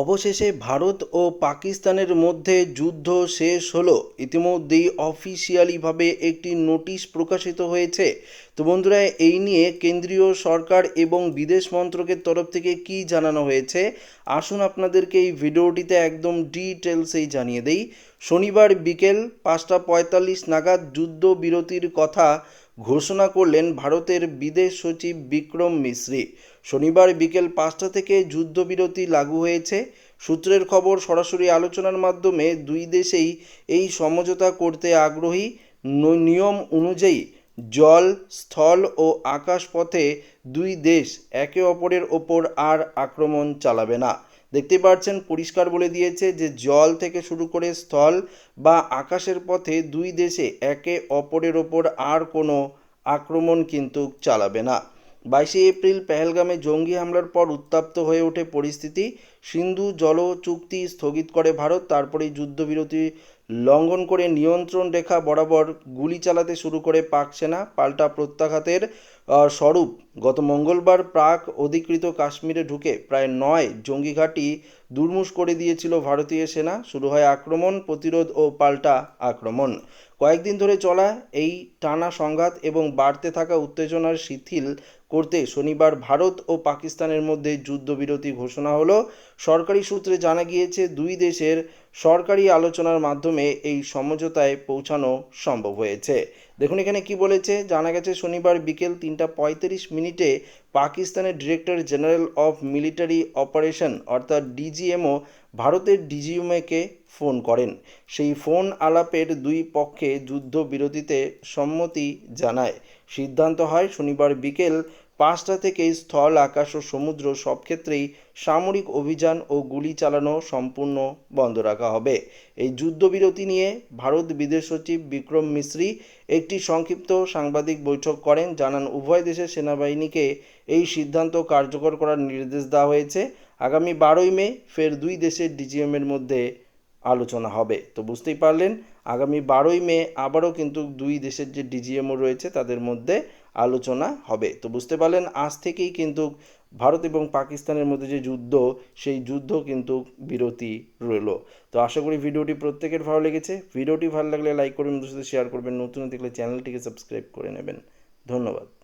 অবশেষে ভারত ও পাকিস্তানের মধ্যে যুদ্ধ শেষ হলো। ইতিমধ্যেই অফিসিয়ালিভাবে একটি নোটিশ প্রকাশিত হয়েছে। তো বন্ধুরা, এই নিয়ে কেন্দ্রীয় সরকার এবং বিদেশ মন্ত্রকের তরফ থেকে কি জানানো হয়েছে, আসুন আপনাদেরকে এই ভিডিওটিতে একদম ডিটেলসেই জানিয়ে দেই। শনিবার বিকেল পাঁচটা পঁয়তাল্লিশ নাগাদ যুদ্ধ বিরতির কথা ঘোষণা করলেন ভারতের বিদেশ সচিব বিক্রম মিশ্রি। শনিবার বিকেল পাঁচটা থেকে যুদ্ধবিরতি লাগু হয়েছে। সূত্রের খবর, সরাসরি আলোচনার মাধ্যমে দুই দেশেই এই সমঝোতা করতে আগ্রহী নিয়ম অনুযায়ী জল, স্থল ও আকাশপথে দুই দেশ একে অপরের ওপর আর আক্রমণ চালাবে না। দেখতে পাচ্ছেন, পরিষ্কার বলে দিয়েছে যে জল থেকে শুরু করে স্থল বা আকাশের পথে দুই দেশে একে অপরের ওপর আর কোনো আক্রমণ কিন্তু চালাবে না। বাইশে এপ্রিল পেহেলগামে জঙ্গি হামলার পর উত্তপ্ত হয়ে ওঠে পরিস্থিতি। সিন্ধু জল চুক্তি স্থগিত করে ভারত, তারপরেই যুদ্ধবিরতি লঙ্ঘন করে নিয়ন্ত্রণ রেখা বরাবর গুলি চালাতে শুরু করে পাক সেনা। পাল্টা প্রত্যাঘাতের স্বরূপ গত মঙ্গলবার প্রাক অধিকৃত কাশ্মীরে ঢুকে প্রায় নয় জঙ্গি ঘাঁটি দুর্মুষ করে দিয়েছিল ভারতীয় সেনা। শুরু হয় আক্রমণ, প্রতিরোধ ও পাল্টা আক্রমণ। কয়েকদিন ধরে চলা এই টানা সংঘাত এবং বাড়তে থাকা উত্তেজনার শিথিল করতে শনিবার ভারত ও পাকিস্তানের মধ্যে যুদ্ধবিরতি ঘোষণা হলো। সরকারি সূত্রে জানা গিয়েছে, দুই দেশের সরকারি আলোচনার মাধ্যমে এই সমঝোতায় পৌঁছানো সম্ভব হয়েছে। দেখুন এখানে কি বলেছে। জানা গেছে, শনিবার বিকেল তিনটা পঁয়ত্রিশ মিনিটে পাকিস্তানের director general of military operation অর্থাৎ ডিজিএমও ভারতের ডিজিএমএকে ফোন করেন। সেই ফোন আলাপের দুই পক্ষে যুদ্ধবিরতিতে সম্মতি জানায়। সিদ্ধান্ত হয় শনিবার বিকেল পাঁচটা থেকে স্থল, আকাশ ও সমুদ্র সব ক্ষেত্রেই সামরিক অভিযান ও গুলি চালানো সম্পূর্ণ বন্ধ রাখা হবে। এই যুদ্ধবিরতি নিয়ে ভারত বিদেশ সচিব বিক্রম মিশ্রি একটি সংক্ষিপ্ত সাংবাদিক বৈঠক করেন। জানান, উভয় দেশের সেনাবাহিনীকে এই সিদ্ধান্ত কার্যকর করার নির্দেশ দেওয়া হয়েছে। আগামী বারোই মে ফের দুই দেশের ডিজিএমের মধ্যে আলোচনা হবে। তো বুঝতেই পারলেন আগামী বারোই মে আবারও কিন্তু দুই দেশের যে ডিজিএমও রয়েছে, তাদের মধ্যে আলোচনা হবে। তো বুঝতে পারলেন, আজ থেকেই কিন্তু ভারত এবং পাকিস্তানের মধ্যে যে যুদ্ধ, সেই যুদ্ধ কিন্তু বিরতি রইল। তো আশা করি ভিডিওটি প্রত্যেকের ভালো লেগেছে। ভিডিওটি ভালো লাগলে লাইক করবেন সাথে শেয়ার করবেন। নতুন দেখলে চ্যানেলটিকে সাবস্ক্রাইব করে নেবেন। ধন্যবাদ।